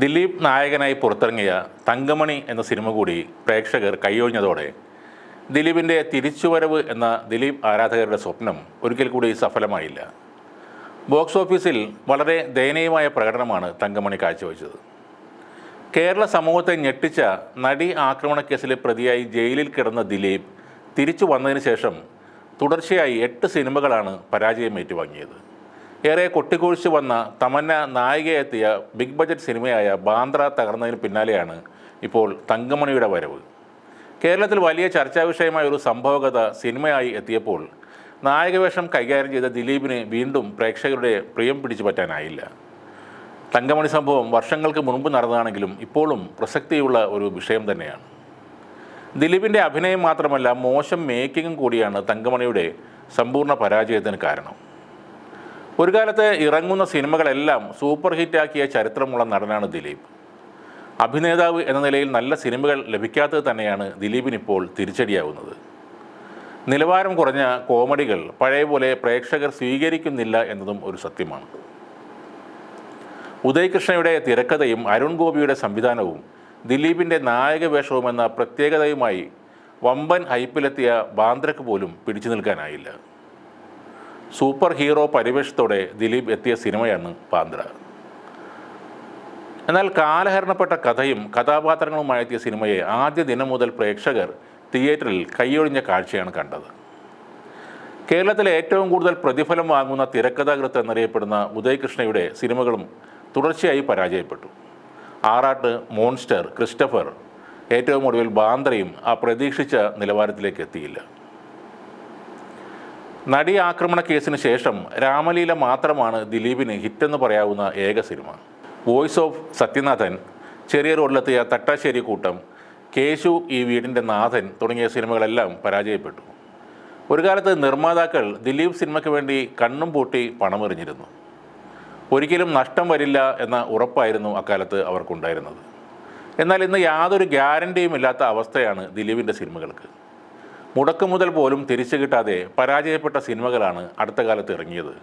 ദിലീപ് നായകനായി പുറത്തിറങ്ങിയ തങ്കമണി എന്ന സിനിമ കൂടി പ്രേക്ഷകർ കൈയൊഴിഞ്ഞതോടെ ദിലീപിന്റെ തിരിച്ചുവരവ് എന്ന ദിലീപ് ആരാധകരുടെ സ്വപ്നം ഒരിക്കൽ കൂടി സഫലമായില്ല. ബോക്സ് ഓഫീസിൽ വളരെ ദയനീയമായ പ്രകടനമാണ് തങ്കമണി കാഴ്ചവെച്ചത്. കേരള സമൂഹത്തെ ഞെട്ടിച്ച നടി ആക്രമണ ആക്രമണക്കേസിലെ പ്രതിയായി ജയിലിൽ കിടന്ന ദിലീപ് തിരിച്ചു വന്നതിന് ശേഷം തുടർച്ചയായി എട്ട് സിനിമകളാണ് പരാജയം ഏറ്റുവാങ്ങിയത് ഏറെ കൊട്ടിക്കൊഴിച്ചു വന്ന തമന്ന നായികയെത്തിയ ബിഗ് ബജറ്റ് സിനിമയായ ബാന്ദ്ര തകർന്നതിന് പിന്നാലെയാണ് ഇപ്പോൾ തങ്കമണിയുടെ വരവ്. കേരളത്തിൽ വലിയ ചർച്ചാ വിഷയമായ ഒരു സംഭവകഥ സിനിമയായി എത്തിയപ്പോൾ നായകവേഷം കൈകാര്യം ചെയ്ത ദിലീപിന് വീണ്ടും പ്രേക്ഷകരുടെ പ്രിയം പിടിച്ചു പറ്റാനായില്ല. തങ്കമണി സംഭവം വർഷങ്ങൾക്ക് മുൻപ് നടന്നതാണെങ്കിലും ഇപ്പോഴും പ്രസക്തിയുള്ള ഒരു വിഷയം തന്നെയാണ്. ദിലീപിന്റെ അഭിനയം മാത്രമല്ല മോശം മേക്കിങ്ങും കൂടിയാണ് തങ്കമണിയുടെ സമ്പൂർണ പരാജയത്തിന് കാരണം. ഒരു കാലത്ത് ഇറങ്ങുന്ന സിനിമകളെല്ലാം സൂപ്പർ ഹിറ്റാക്കിയ ചരിത്രമുള്ള നടനാണ് ദിലീപ്. അഭിനേതാവ് എന്ന നിലയിൽ നല്ല സിനിമകൾ ലഭിക്കാത്തത് തന്നെയാണ് ദിലീപിനിപ്പോൾ തിരിച്ചടിയാവുന്നത്. നിലവാരം കുറഞ്ഞ കോമഡികൾ പഴയ പോലെ പ്രേക്ഷകർ സ്വീകരിക്കുന്നില്ല എന്നതും ഒരു സത്യമാണ്. ഉദയ് കൃഷ്ണയുടെ തിരക്കഥയും അരുൺ ഗോപിയുടെ സംവിധാനവും ദിലീപിന്റെ നായകവേഷവും എന്ന പ്രത്യേകതയുമായി വമ്പൻ ഹൈപ്പിലെത്തിയ ബാന്ദ്രക്ക് പോലും പിടിച്ചു നിൽക്കാനായില്ല. സൂപ്പർ ഹീറോ പരിവേഷത്തോടെ ദിലീപ് എത്തിയ സിനിമയാണ് പാന്ത്ര. എന്നാൽ കാലഹരണപ്പെട്ട കഥയും കഥാപാത്രങ്ങളുമായി എത്തിയ സിനിമയെ ആദ്യ ദിനം മുതൽ പ്രേക്ഷകർ തിയേറ്ററിൽ കൈയൊഴിഞ്ഞ കാഴ്ചയാണ് കണ്ടത്. കേരളത്തിലെ ഏറ്റവും കൂടുതൽ പ്രതിഫലം വാങ്ങുന്ന തിരക്കഥാകൃത്ത് എന്നറിയപ്പെടുന്ന ഉദയകൃഷ്ണയുടെ സിനിമകളും തുടർച്ചയായി പരാജയപ്പെട്ടു. ആറാട്ട് മോൺസ്റ്റർ ക്രിസ്റ്റഫർ ഏറ്റവും ഒടുവിൽ ബാന്ദ്രയും ആ പ്രതീക്ഷിച്ച നിലവാരത്തിലേക്ക് എത്തിയില്ല. നടി ആക്രമണ കേസിന് ശേഷം രാമലീല മാത്രമാണ് ദിലീപിന് ഹിറ്റെന്ന് പറയാവുന്ന ഏക സിനിമ. വോയിസ് ഓഫ് സത്യനാഥൻ ചെറിയ റോഡിലെത്തിയ തട്ടാശ്ശേരി കൂട്ടം കേശു ഈ വീടിന്റെ നാഥൻ തുടങ്ങിയ സിനിമകളെല്ലാം പരാജയപ്പെട്ടു. ഒരു കാലത്ത് നിർമ്മാതാക്കൾ ദിലീപ് സിനിമയ്ക്ക് വേണ്ടി കണ്ണും പൂട്ടി പണമെറിഞ്ഞിരുന്നു. ഒരിക്കലും നഷ്ടം വരില്ല എന്ന ഉറപ്പായിരുന്നു അക്കാലത്ത് അവർക്കുണ്ടായിരുന്നത്. എന്നാൽ ഇന്ന് യാതൊരു ഗ്യാരണ്ടിയും ഇല്ലാത്ത അവസ്ഥയാണ് ദിലീപിന്റെ സിനിമകൾക്ക്. മുടക്ക് മുതൽ പോലും തിരിച്ചു കിട്ടാതെ പരാജയപ്പെട്ട സിനിമകളാണ് അടുത്ത കാലത്ത് ഇറങ്ങിയത്.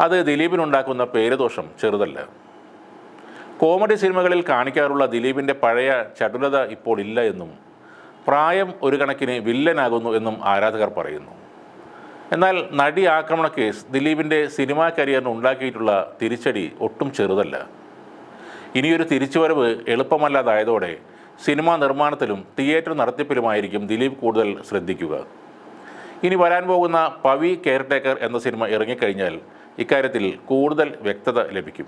അത് ദിലീപിനുണ്ടാക്കുന്ന പേരുദോഷം ചെറുതല്ല. കോമഡി സിനിമകളിൽ കാണിക്കാറുള്ള ദിലീപിന്റെ പഴയ ചടുലത ഇപ്പോൾ ഇല്ല എന്നും പ്രായം ഒരു കണക്കിന് വില്ലനാകുന്നു എന്നും ആരാധകർ പറയുന്നു. എന്നാൽ നടി ആക്രമണ കേസ് ദിലീപിന്റെ സിനിമാ കരിയറിന് ഉണ്ടാക്കിയിട്ടുള്ള തിരിച്ചടി ഒട്ടും ചെറുതല്ല. ഇനിയൊരു തിരിച്ചുവരവ് എളുപ്പമല്ലാതായതോടെ സിനിമാ നിർമ്മാണത്തിലും തിയേറ്റർ നടത്തിപ്പിലുമായിരിക്കും ദിലീപ് കൂടുതൽ ശ്രദ്ധിക്കുക. ഇനി വരാൻ പോകുന്ന പവി കെയർടേക്കർ എന്ന സിനിമ ഇറങ്ങിക്കഴിഞ്ഞാൽ ഇക്കാര്യത്തിൽ കൂടുതൽ വ്യക്തത ലഭിക്കും.